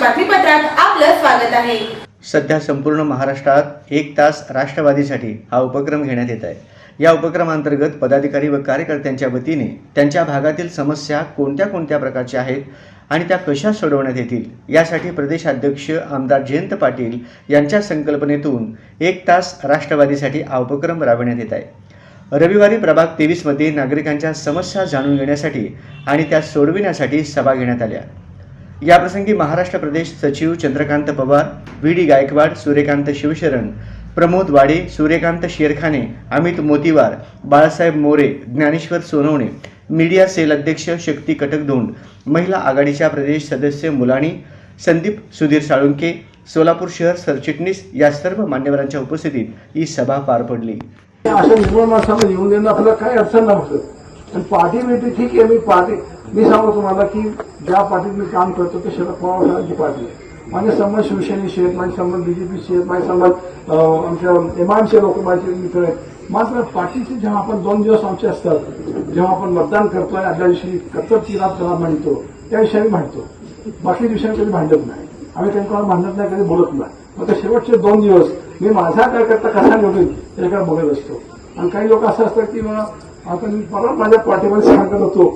वर्तमानपत्रात आपलं स्वागत आहे. सध्या संपूर्ण महाराष्ट्रात एक तास राष्ट्रवादीसाठी हा उपक्रम घेण्यात येत आहे. या उपक्रमांतर्गत पदाधिकारी व कार्यकर्त्यांच्या वतीने त्यांच्या भागातील समस्या कोणत्या कोणत्या प्रकारच्या आहेत आणि त्या कशा सोडवण्यात येतील यासाठी प्रदेशाध्यक्ष आमदार जयंत पाटील यांच्या संकल्पनेतून एक तास राष्ट्रवादीसाठी हा उपक्रम राबविण्यात येत आहे. रविवारी प्रभाग तेवीसमध्ये नागरिकांच्या समस्या जाणून घेण्यासाठी आणि त्या सोडविण्यासाठी सभा घेण्यात आल्या. याप्रसंगी महाराष्ट्र प्रदेश सचिव Chandrakant Pawar V D Gaikwad Suryakant Shivsharan Pramod Wade Suryakant Sherkhane Amit Motiwar Balasaheb More Dnyaneshwar Sonawane media cell अध्यक्ष शक्ती कटकधोंड महिला आघाडीच्या प्रदेश सदस्य मुलाणी संदीप सुधीर साळुंके सोलापूर शहर सरचिटणीस या सर्व मान्यवरांच्या उपस्थितीत ही सभा पार पडली. अशा निर्मळ माणसाला येऊन देणं आपल्याला काही अडचण नव्हतं. आणि पार्टी मिळते ठीक आहे मी पार्टी मी सांगतो तुम्हाला की ज्या पार्टीत मी काम करतो ते शरद पवार साहेबांची पार्टी आहे. माझे संबंध शिवसेनेशी आहेत माझे संबंध बीजेपीशी आहेत माझे संबंध आमच्या एमआयएमचे लोक माझे मित्र आहेत. मात्र पार्टीचे जेव्हा आपण दोन दिवस आमचे असतात जेव्हा आपण मतदान करतोय आदल्या दिवशी कर्तव्य लाभ त्याला म्हणतो त्याविषयी आम्ही भांडतो बाकी दिवसांनी कधी भांडत नाही. आम्ही त्यांनी कोणाला भांडत नाही कधी बोलत नाही. मग शेवटचे दोन दिवस मी माझा कार्यकर्ता कसा निवडेल त्याच्याकडे बघत असतो. आणि काही लोक असं असतात की मला आता मी परत माझ्या पाठीमध्ये सांगत होतो